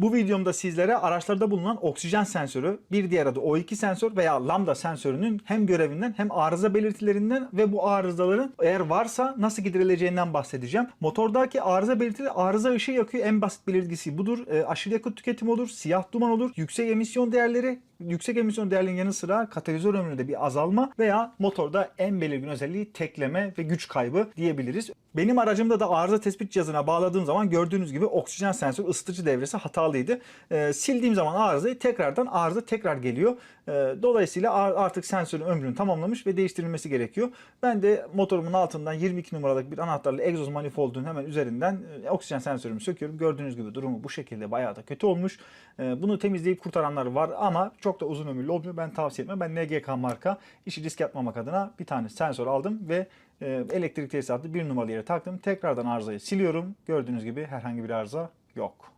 Bu videomda sizlere araçlarda bulunan oksijen sensörü, bir diğer adı O2 sensör veya lambda sensörünün hem görevinden hem arıza belirtilerinden ve bu arızaların eğer varsa nasıl giderileceğinden bahsedeceğim. Motordaki arıza belirtileri arıza ışığı yakıyor. En basit belirgisi budur. E, aşırı yakıt tüketimi olur, siyah duman olur, yüksek emisyon değerleri, yüksek emisyon değerlerinin yanı sıra katalizör ömründe bir azalma veya motorda en belirgin özelliği tekleme ve güç kaybı diyebiliriz. Benim aracımda da arıza tespit cihazına bağladığım zaman gördüğünüz gibi oksijen sensör ısıtıcı devresi hatalıydı. Ee, sildiğim zaman arızayı tekrardan arıza tekrar geliyor. Ee, dolayısıyla ar- artık sensörün ömrünü tamamlamış ve değiştirilmesi gerekiyor. Ben de motorumun altından 22 numaralık bir anahtarlı egzoz manifoldun hemen üzerinden e, oksijen sensörümü söküyorum. Gördüğünüz gibi durumu bu şekilde bayağı da kötü olmuş. Ee, bunu temizleyip kurtaranlar var ama çok da uzun ömürlü olmuyor. Ben tavsiye etmem. Ben NGK marka işi risk yapmamak adına bir tane sensör aldım ve e, elektrik tesisatı bir numaralı yere taktım. Tekrardan arızayı siliyorum. Gördüğünüz gibi herhangi bir arıza yok.